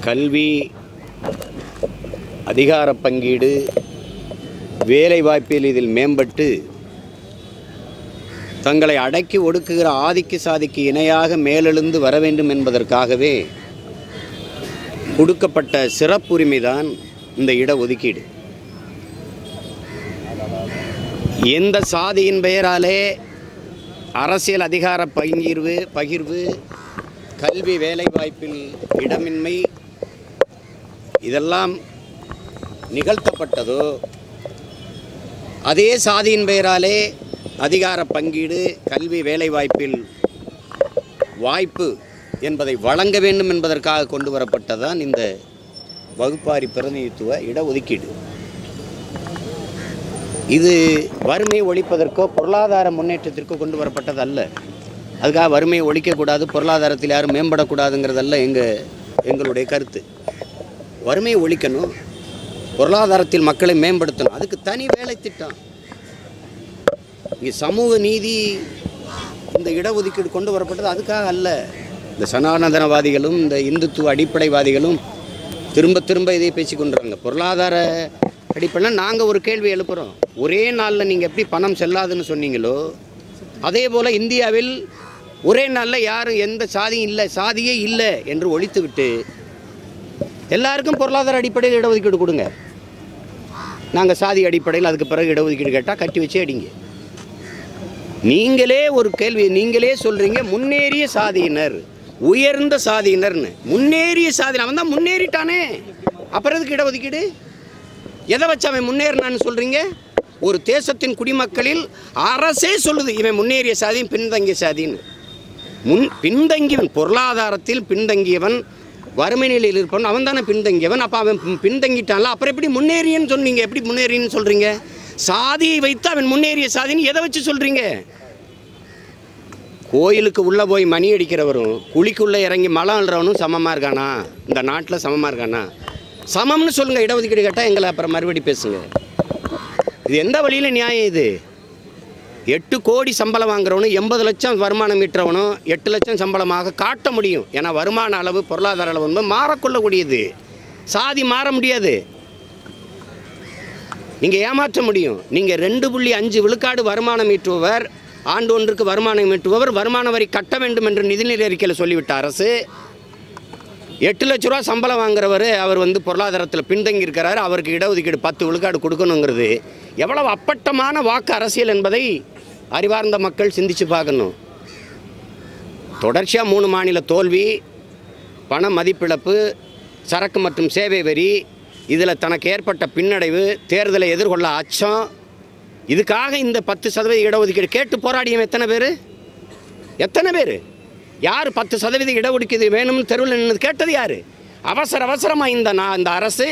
கல்வி அதிகார பங்கீடு வேலைவாய்ப்பில் இதில் மேம்பட்டு தங்களை அடக்கி ஒடுக்குகிற ஆதிக்க சாதிக்கு இணையாக மேலெழுந்து வர வேண்டும் என்பதற்காகவே கொடுக்கப்பட்ட சிறப்புரிமைதான் இந்த இடஒதுக்கீடு எந்த சாதியின் பெயராலே அரசியல் அதிகார பங்கீர்வு பகிர்வு கல்வி வேலைவாய்ப்பில் இடமின்மை இதெல்லாம் நிகழ்த்தப்பட்டதோ அதே சாதியின் பெயராலே அதிகார பங்கீடு கல்வி வேலைவாய்ப்பில் வாய்ப்பு என்பதை வழங்க வேண்டும் என்பதற்காக கொண்டு வரப்பட்டதான் இந்த வகுப்பாரி பிரதிநிதித்துவ இடஒதுக்கீடு. இது வறுமையை ஒழிப்பதற்கோ பொருளாதார முன்னேற்றத்திற்கோ கொண்டு வரப்பட்டது அல்ல. அதுக்காக வறுமையை ஒழிக்கக்கூடாது பொருளாதாரத்தில் யாரும் மேம்படக்கூடாதுங்கிறதல்ல எங்கள் எங்களுடைய கருத்து. வறுமையை ஒழிக்கணும். பொருளாதாரத்தில் மக்களை மேம்படுத்தணும். அதுக்கு தனி வேலை திட்டம். இங்கே சமூக நீதி இந்த இடஒதுக்கீடு கொண்டு வரப்பட்டது அதுக்காக அல்ல. இந்த சனாதனவாதிகளும் இந்த இந்துத்துவ அடிப்படைவாதிகளும் திரும்ப திரும்ப இதை பேசி கொண்டுறாங்க பொருளாதார அடிப்படையில் நாங்கள் ஒரு கேள்வி எழுப்புகிறோம் ஒரே நாளில் நீங்கள் எப்படி பணம் செல்லாதுன்னு சொன்னீங்களோ அதே போல் இந்தியாவில் ஒரே நாளில் யாரும் எந்த சாதியும் இல்லை சாதியே இல்லை என்று ஒழித்துவிட்டு எல்லாருக்கும் பொருளாதார அடிப்படையில் இடஒதுக்கீடு கொடுங்க. நாங்கள் சாதி அடிப்படையில் அதுக்கு பிறகு இடஒதுக்கீடு கேட்டால் கட்டி வச்சே அடிங்க. நீங்களே ஒரு கேள்வி நீங்களே சொல்கிறீங்க முன்னேறிய சாதியினர் உயர்ந்த சாதியினர்னு. முன்னேறிய சாதி அவன் தான் முன்னேறிட்டானே. அப்புறம் எதுக்கு இடஒதுக்கீடு? எதை வச்சு அவன் முன்னேறினான்னு சொல்கிறீங்க ஒரு தேசத்தின் குடிமக்களில் அரசே சொல்லுது இவன் முன்னேறிய சாதியும் பின்தங்கிய சாதின்னு. முன் பின்தங்கியவன் பொருளாதாரத்தில் பின்தங்கியவன் வறுமை நிலையில் இருப்பவன் அவன் தானே பின்தங்கியவன். அப்போ அவன் பின்தங்கிட்டான்ல அப்புறம் எப்படி முன்னேறியன்னு சொன்னீங்க எப்படி முன்னேறின்னு சொல்கிறீங்க சாதியை வைத்து அவன் முன்னேறிய சாதின்னு எதை வச்சு சொல்கிறீங்க கோயிலுக்கு உள்ளே போய் மணி அடிக்கிறவரும் குழிக்குள்ளே இறங்கி மலம் அழுறவனும் சமமாக இருக்கானா? இந்த நாட்டில் சமமாக இருக்கானா? சமம்னு சொல்லுங்கள் இடஒதுக்கீடு கேட்டால் எங்களை அப்புறம் மறுபடி பேசுங்க. இது எந்த வழியில் நியாயம் இது? எட்டு கோடி சம்பளம் வாங்குறவனும் எண்பது லட்சம் வருமானம் ஈட்டுறவனும் எட்டு லட்சம் சம்பளமாக காட்ட முடியும். ஏன்னா வருமான அளவு பொருளாதார அளவு வந்து மாறக்கொள்ளக்கூடியது. சாதி மாற முடியாது. நீங்கள் ஏமாற்ற முடியும். நீங்கள் ரெண்டு புள்ளி அஞ்சு விழுக்காடு வருமானம் ஈட்டுபவர் ஆண்டு ஒன்றுக்கு வருமானம் ஈட்டுபவர் வருமான வரி கட்ட வேண்டும் என்று நிதிநிலை அறிக்கையில் சொல்லிவிட்ட அரசு எட்டு லட்ச ரூபா சம்பளம் வாங்குறவர் அவர் வந்து பொருளாதாரத்தில் பின்தங்கி இருக்கிறார் அவருக்கு இடஒதுக்கீடு பத்து விழுக்காடு கொடுக்கணுங்கிறது. எவ்வளவு அப்பட்டமான வாக்கு அரசியல் என்பதை அறிவார்ந்த மக்கள் சிந்திச்சு பார்க்கணும். தொடர்ச்சியாக மூணு மாநில தோல்வி பண மதிப்பிழப்பு சரக்கு மற்றும் சேவை வரி இதில் தனக்கு ஏற்பட்ட பின்னடைவு தேர்தலை எதிர்கொள்ள அச்சம். இதுக்காக இந்த பத்து சதவீத இடஒதுக்கீடு கேட்டு போராடியும் எத்தனை பேர்? எத்தனை பேர்? யார் பத்து சதவீத இடஒதுக்கீடு வேணும்னு தெருவில் நின்று கேட்டது யார்? அவசர அவசரமாக இந்த நான் இந்த அரசு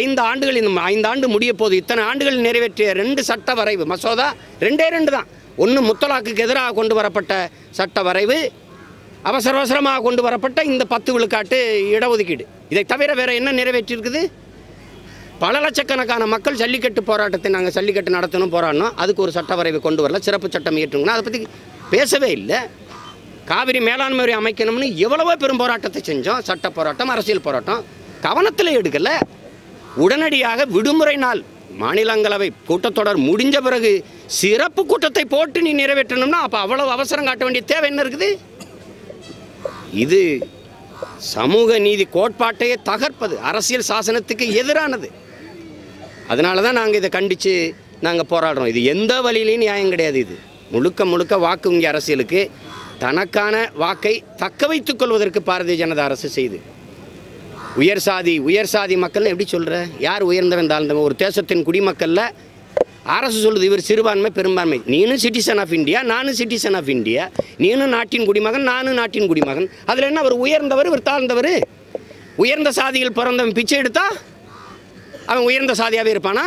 ஐந்து ஆண்டுகள் இந்த ஐந்து ஆண்டு முடிய போது இத்தனை ஆண்டுகள் நிறைவேற்றிய ரெண்டு சட்ட வரைவு. மசோதா ரெண்டே ரெண்டு தான். ஒன்று முத்தலாக்குக்கு எதிராக கொண்டு வரப்பட்ட சட்ட வரைவு அவசர அவசரமாக கொண்டு வரப்பட்ட இந்த பத்து விழுக்காட்டு இடஒதுக்கீடு. இதை தவிர வேறு என்ன நிறைவேற்றியிருக்குது? பல லட்சக்கணக்கான மக்கள் ஜல்லிக்கட்டு போராட்டத்தை நாங்கள் ஜல்லிக்கட்டு நடத்தணும் போராடணும். அதுக்கு ஒரு சட்ட வரைவு கொண்டு வரல. சிறப்பு சட்டம் இயற்றுங்கன்னா அதை பற்றி பேசவே இல்லை. காவிரி மேலாண்மை அமைக்கணும்னு எவ்வளவோ பெரும் போராட்டத்தை செஞ்சோம். சட்ட போராட்டம் அரசியல் போராட்டம். கவனத்தில் எடுக்கலை. உடனடியாக விடுமுறை நாள். மாநிலங்களவை கூட்டத்தொடர் முடிஞ்ச பிறகு சிறப்பு கூட்டத்தை போட்டு நீ நிறைவேற்றணும்னா அப்போ அவ்வளவு அவசரம் காட்ட வேண்டிய தேவை என்ன இருக்குது? இது சமூக நீதி கோட்பாட்டையே தகர்ப்பது. அரசியல் சாசனத்துக்கு எதிரானது. அதனால தான் நாங்கள் இதை கண்டித்து நாங்கள் போராடுறோம். இது எந்த வழியிலையும் நியாயம் கிடையாது இது. முழுக்க முழுக்க வாக்கு இங்கே அரசியலுக்கு தனக்கான வாக்கை தக்க வைத்துக் கொள்வதற்கு பாரதிய ஜனதா அரசு செய்து. உயர் சாதி உயர் சாதி மக்கள் எப்படி சொல்கிற யார் உயர்ந்தவன் தாழ்ந்தவன் ஒரு தேசத்தின் குடிமக்களில் அரசு சொல்லுது இவர் சிறுபான்மை பெரும்பான்மை. நீனும் சிட்டிசன் ஆஃப் இந்தியா நானும் சிட்டிசன் ஆஃப் இந்தியா நீனும் நாட்டின் குடிமகன் நானும் நாட்டின் குடிமகன். அதில் என்ன அவர் உயர்ந்தவர் இவர் தாழ்ந்தவர்? உயர்ந்த சாதியில் பிறந்தவன் பிச்சை எடுத்தா அவன் உயர்ந்த சாதியாகவே இருப்பானா?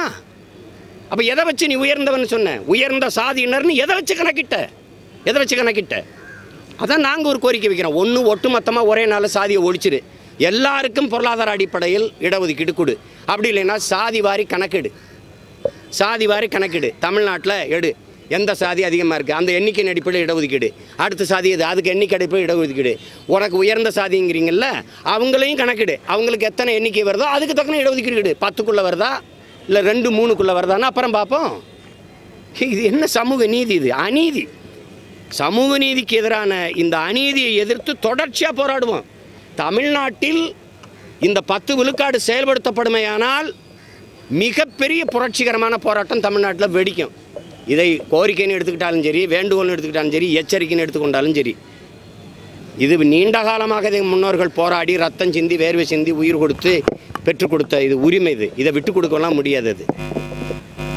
அப்போ எதை வச்சு நீ உயர்ந்தவன் சொன்ன? உயர்ந்த சாதியினர்னு எதை வச்சு கணக்கிட்ட? எதை வச்சு கணக்கிட்ட? அதான் நாங்கள் ஒரு கோரிக்கை வைக்கிறோம். ஒன்று ஒட்டுமொத்தமாக ஒரே நாள் சாதியை ஒழிச்சிரு எல்லாருக்கும் பொருளாதார அடிப்படையில் இடஒதுக்கீடு கொடு. அப்படி இல்லைன்னா சாதி வாரி கணக்கெடு. சாதி வாரி கணக்கெடு. தமிழ்நாட்டில் எடு. எந்த சாதி அதிகமாக இருக்குது அந்த எண்ணிக்கையின் அடிப்படையில் இடஒதுக்கீடு. அடுத்த சாதி இது அதுக்கு எண்ணிக்கை அடிப்படையில் இடஒதுக்கீடு. உனக்கு உயர்ந்த சாதிங்கிறீங்கல்ல அவங்களையும் கணக்கிடு. அவங்களுக்கு எத்தனை எண்ணிக்கை வருதோ அதுக்கு தக்கன இடஒதுக்கீடு பத்துக்குள்ளே வருதா? இல்லை ரெண்டு மூணுக்குள்ளே வருதான்னா அப்புறம் பார்ப்போம். இது என்ன சமூக நீதி இது? அநீதி. சமூக நீதிக்கு எதிரான இந்த அநீதியை எதிர்த்து தொடர்ச்சியாக போராடுவோம். தமிழ்நாட்டில் இந்த பத்து விழுக்காடு செயல்படுத்தப்படுமையானால் மிகப்பெரிய புரட்சிகரமான போராட்டம் தமிழ்நாட்டில் வெடிக்கும். இதை கோரிக்கைன்னு எடுத்துக்கிட்டாலும் சரி வேண்டுகோள்னு எடுத்துக்கிட்டாலும் சரி எச்சரிக்கைன்னு எடுத்துக்கொண்டாலும் சரி. இது நீண்ட காலமாக இதை முன்னோர்கள் போராடி ரத்தம் சிந்தி வேர்வை சிந்தி உயிர் கொடுத்து பெற்றுக் கொடுத்த இது உரிமை இது. இதை விட்டு கொடுக்கலாம் முடியாது அது.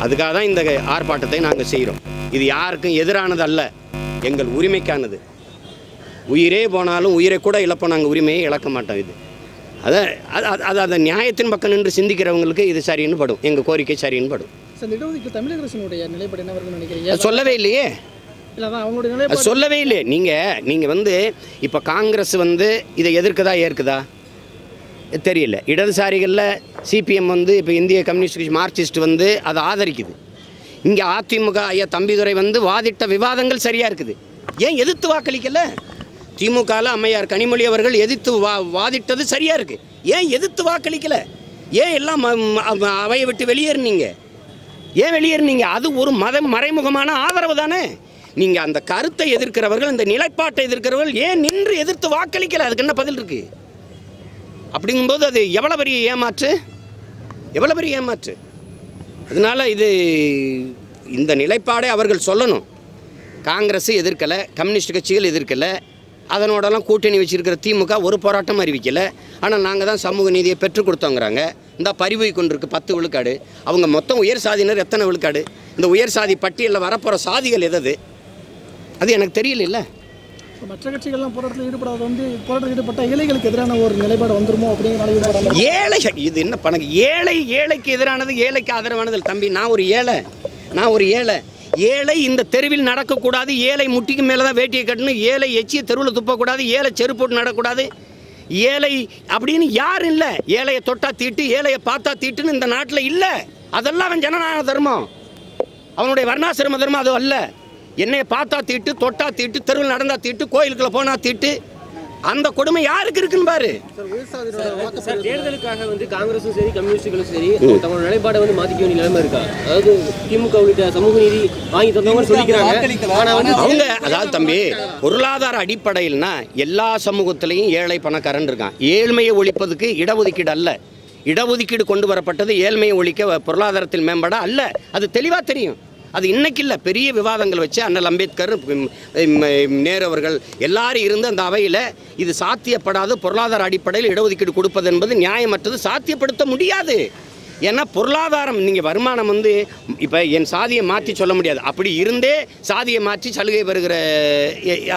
அதுக்காக தான் இந்த ஆர்ப்பாட்டத்தை நாங்கள் செய்கிறோம். இது யாருக்கும் எதிரானது அல்ல. எங்கள் உரிமைக்கானது. உயிரே போனாலும் உயிரை கூட இழப்போம் நாங்கள் உரிமையை இழக்க மாட்டோம் இது. அதை அது அது- அது நியாயத்தின் பக்கம் நின்று சிந்திக்கிறவங்களுக்கு இது சரின்னு படும். எங்கள் கோரிக்கை சரின்னு படும். தமிழக அரசினுடைய நிலைப்பாடு என்ன நினைக்கிறீங்க? சொல்லவே இல்லையே. சொல்லவே இல்லையே. நீங்கள் நீங்கள் வந்து இப்போ காங்கிரஸ் வந்து இதை எதிர்க்குதா ஏற்குதா? தெரியல. இடதுசாரிகளில் சிபிஎம் வந்து இப்போ இந்திய கம்யூனிஸ்ட் கட்சி மார்க்சிஸ்ட் வந்து அதை ஆதரிக்குது. இங்கே அதிமுக ஐயா தம்பிதுரை வந்து வாதிட்ட விவாதங்கள் சரியாக இருக்குது. ஏன் எதிர்த்து வாக்களிக்கல? திமுகவில் அம்மையார் கனிமொழி அவர்கள் எதிர்த்து வா வாதிட்டது சரியாக இருக்குது ஏன் எதிர்த்து வாக்களிக்கல? ஏன் எல்லாம் அவையை விட்டு வெளியேறினீங்க? ஏன் வெளியேறினீங்க? அது ஒரு மத மறைமுகமான ஆதரவு தானே. நீங்கள் அந்த கருத்தை எதிர்க்கிறவர்கள் இந்த நிலைப்பாட்டை எதிர்க்கிறவர்கள் ஏன் நின்று எதிர்த்து வாக்களிக்கல? அதுக்கு என்ன பதில் இருக்குது அப்படிங்கும்போது அது எவ்வளோ பெரிய ஏமாற்று? எவ்வளோ பெரிய ஏமாற்று? அதனால இது இந்த நிலைப்பாடை அவர்கள் சொல்லணும். காங்கிரஸ் எதிர்க்கலை கம்யூனிஸ்ட் கட்சிகள் எதிர்க்கலை அதனோடலாம் கூட்டணி வச்சிருக்கிற திமுக ஒரு போராட்டம் அறிவிக்கலை. ஆனால் நாங்கள் தான் சமூக நீதியை பெற்றுக் கொடுத்தோங்கிறாங்க. இந்த பரிவு கொண்டிருக்கு பத்து விழுக்காடு. அவங்க மொத்தம் உயர் சாதியினர் எத்தனை விழுக்காடு? இந்த உயர் சாதி பட்டியலில் வரப்போகிற சாதிகள் எதது? அது எனக்கு தெரியல மற்ற கட்சிகள்லாம் போராட்டத்தில் ஈடுபடாத வந்து போராட்டத்தில் ஈடுபட்ட ஏழைகளுக்கு எதிரான ஒரு நிலைப்பாடு வந்துருமோ அப்படிங்கிற ஈடுபடாமல் ஏழை இது என்ன பணக்கு? ஏழை ஏழைக்கு எதிரானது ஏழைக்கு ஆதரவானது தம்பி நான் ஒரு ஏழை. நான் ஒரு ஏழை. ஏழை இந்த தெருவில் நடக்கக்கூடாது. ஏழை முட்டிக்கு மேலே தான் வேட்டியை கட்டணும். ஏழை எச்சியை தெருவில் துப்பக்கூடாது. ஏழை செருப்போட்டு நடக்கூடாது நடக்கக்கூடாது. ஏழை அப்படின்னு யாரும் இல்லை. ஏழையை தொட்டா தீட்டு ஏழையை பார்த்தா தீட்டுன்னு இந்த நாட்டில் இல்லை. அதெல்லாம் அவன் ஜனநாயக தர்மம். அவனுடைய வர்ணாசிரம தர்மம் அது அல்ல. என்னைய பார்த்தா தீட்டு தொட்டா தீட்டு தெருவில் நடந்தா தீட்டு கோயிலுக்குள்ள போனா தீட்டு. அந்த கொடுமை யாருக்கு இருக்குன்னு பாரு. சார் தேர்தலுக்காக வந்து காங்கிரஸும் சரி கம்யூனிஸ்டுகளும் சரி தங்களோட நிலைப்பாடை வந்து மாத்திக்க வேண்டிய நிலைமை இருக்கா? அதாவது திமுக உள்ளிட்ட சமூக நீதி வாங்கி தந்தவங்க சொல்லிக்கிறாங்க. அவங்க அதாவது தம்பி பொருளாதார அடிப்படையில்னா எல்லா சமூகத்திலையும் ஏழை பணக்காரன் இருக்கான். ஏழ்மையை ஒழிப்பதுக்கு இடஒதுக்கீடு அல்ல. இடஒதுக்கீடு கொண்டு வரப்பட்டது ஏழ்மையை ஒழிக்க பொருளாதாரத்தில் மேம்பட அல்ல. அது தெளிவாக தெரியும். அது இன்னைக்கு இல்லை பெரிய விவாதங்கள் வச்சு அண்ணல் அம்பேத்கர் ம், நேரு அவர்கள் எல்லாரும் இருந்து அந்த அவையில் இது சாத்தியப்படாது பொருளாதார அடிப்படையில் இடஒதுக்கீடு கொடுப்பது என்பது நியாயமற்றது சாத்தியப்படுத்த முடியாது. ஏன்னா பொருளாதாரம் நீங்கள் வருமானம் வந்து இப்போ என் சாதியை மாற்றி சொல்ல முடியாது. அப்படி இருந்தே சாதியை மாற்றி சலுகை பெறுகிற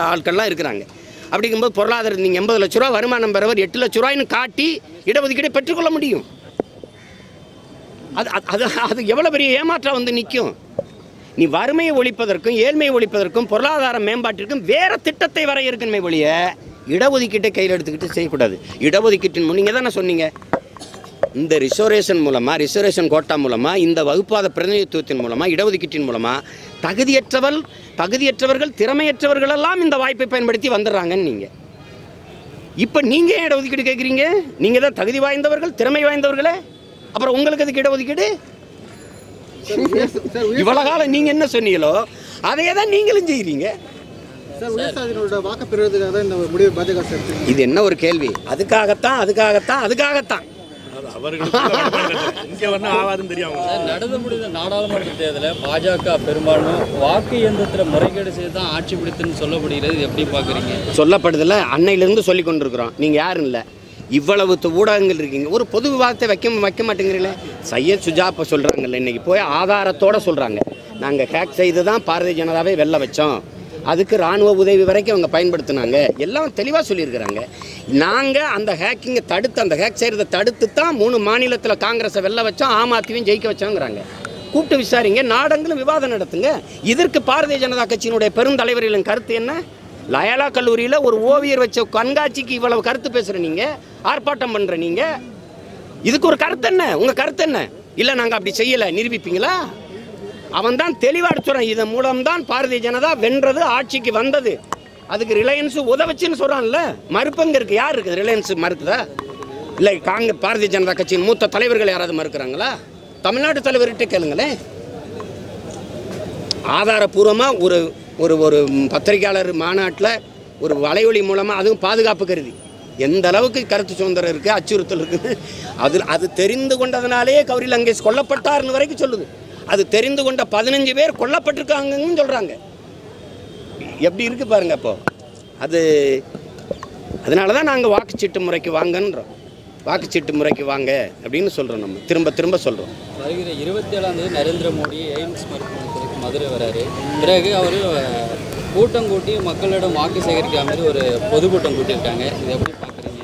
ஆட்கள்லாம் இருக்கிறாங்க. அப்படிங்கும்போது பொருளாதாரம் நீங்கள் எண்பது லட்ச ரூபா வருமானம் பெறவர் எட்டு லட்ச ரூபாய்னு காட்டி இடஒதுக்கீடை பெற்றுக்கொள்ள முடியும். அது அது- அது அது எவ்வளோ பெரிய ஏமாற்றம் வந்து நிற்கும் நீ வறுமையை ஒழிப்பதற்கும் ஏழ்மையை ஒழிப்பதற்கும் பொருளாதார மேம்பாட்டிற்கும் வேறு திட்டத்தை வரையறுக்கணுமே ஒழிய இடஒதுக்கீட்டை கையில் எடுத்துக்கிட்டு செய்யக்கூடாது. இடஒதுக்கீட்டின் நீங்கள் தானே சொன்னீங்க. இந்த ரிசர்வேஷன் மூலமாக ரிசர்வேஷன் கோட்டா மூலமாக இந்த வகுப்பாத பிரதிநிதித்துவத்தின் மூலமாக இடஒதுக்கீட்டின் மூலமாக தகுதியற்றவள் தகுதியற்றவர்கள் திறமையற்றவர்களெல்லாம் இந்த வாய்ப்பை பயன்படுத்தி வந்துடுறாங்கன்னு நீங்கள் இப்போ நீங்கள் ஏன் இடஒதுக்கீடு கேட்குறீங்க நீங்கள் தான் தகுதி வாய்ந்தவர்கள் திறமை வாய்ந்தவர்களே. அப்புறம் உங்களுக்கு அதுக்கு இடஒதுக்கீடு? இவ்வளவு காலம் நீங்கள் என்ன சொன்னீங்களோ அதையே தான் நீங்களும் செய்கிறீங்க இது என்ன ஒரு கேள்வி? அதுக்காகத்தான் அதுக்காகத்தான் அதுக்காகத்தான். நாடாளுமன்ற தேர்தலில் பாஜக பெரும்பான்மை வாக்கு இயந்திரத்தில் முறைகேடு செய்து ஆட்சி பிடித்துன்னு சொல்லப்படுகிறது. எப்படி பார்க்குறீங்க? சொல்லப்படுதில்ல அன்னையிலிருந்து சொல்லி கொண்டிருக்கிறோம். நீங்கள் யாரும் இல்லை. இவ்வளவு ஊடகங்கள் இருக்கீங்க. ஒரு பொது விவாதத்தை வைக்க வைக்க மாட்டேங்கிறீங்களே? சையத் சுஜாப்பை சொல்கிறாங்கல்ல இன்றைக்கி போய் ஆதாரத்தோடு சொல்கிறாங்க நாங்கள் ஹேக் செய்து தான் பாரதிய ஜனதாவை வெல்ல வச்சோம். அதுக்கு ராணுவ உதவி வரைக்கும் அவங்க பயன்படுத்தினாங்க. எல்லாம் தெளிவாக சொல்லியிருக்கிறாங்க. நாங்கள் அந்த ஹேக்கிங்கை தடுத்து அந்த ஹேக் செய்கிறத தடுத்து தான் மூணு மாநிலத்தில் காங்கிரஸை வெல்ல வச்சோம் ஆம் ஆத்மியும் ஜெயிக்க வச்சோங்கிறாங்க. கூப்பிட்டு விசாரிங்க நாடங்களும் விவாதம் நடத்துங்க. இதற்கு பாரதிய ஜனதா கட்சியினுடைய பெருந்தலைவர்களின் கருத்து என்ன? லயலா கல்லூரியில் ஒரு ஓவியர் வச்ச கண்காட்சிக்கு இவ்வளவு கருத்து பேசுகிற நீங்கள் ஆர்ப்பாட்டம் பண்ணுற நீங்கள் இதுக்கு ஒரு கருத்து என்ன? உங்கள் கருத்து என்ன? இல்லை நாங்கள் அப்படி செய்யலை. நிரூபிப்பீங்களா? அவன் தான் தெளிவாக சொல்கிறான் இதன் மூலம்தான் பாரதிய ஜனதா வென்றது ஆட்சிக்கு வந்தது. அதுக்கு ரிலையன்ஸு உதவுச்சுன்னு சொல்கிறான்ல மறுப்பங்க இருக்குது யார் இருக்குது? ரிலையன்ஸு மறுக்குதா இல்லை காங்க பாரதிய ஜனதா கட்சியின் மூத்த தலைவர்கள் யாராவது மறுக்கிறாங்களா? தமிழ்நாட்டு தலைவர்கிட்ட கேளுங்களேன். ஆதாரபூர்வமாக ஒரு ஒரு ஒரு பத்திரிகையாளர் மாநாட்டில் ஒரு வலைவலி மூலமாக அதுவும் பாதுகாப்பு கருதி. எந்த அளவுக்கு கருத்து சுதந்திரம் இருக்குது அச்சுறுத்தல் இருக்குது அதில் அது தெரிந்து கொண்டதுனாலே கௌரி லங்கேஷ் கொல்லப்பட்டார்னு வரைக்கும் சொல்லுது. அது தெரிந்து கொண்ட பதினஞ்சு பேர் கொல்லப்பட்டிருக்காங்கன்னு சொல்கிறாங்க எப்படி இருக்குது பாருங்கள் அப்போது அது அதனால தான் நாங்கள் வாக்குச்சீட்டு முறைக்கு வாங்கன்றோம். வாக்குச்சீட்டு முறைக்கு வாங்க அப்படின்னு சொல்கிறோம் நம்ம. திரும்ப திரும்ப சொல்கிறோம் வருகிற இருபத்தி ஏழாம் தேதி நரேந்திர மோடி எய்ம்ஸ் மருத்துவமனை மதுரை வராரு. பிறகு அவர் கூட்டம் கூட்டி மக்களிடம் வாக்கு சேகரிக்கிற மாதிரி ஒரு பொதுக்கூட்டம் கூட்டியிருக்காங்க. இதை எப்படி பார்க்குறீங்க?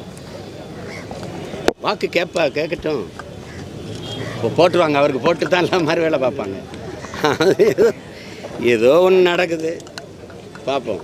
வாக்கு கேட்பா கேட்கட்டும். இப்போ போட்டுருவாங்க அவருக்கு போட்டு தான் எல்லாம் மாதிரி வேலை பார்ப்பாங்க. ஏதோ ஒன்று நடக்குது. பார்ப்போம்.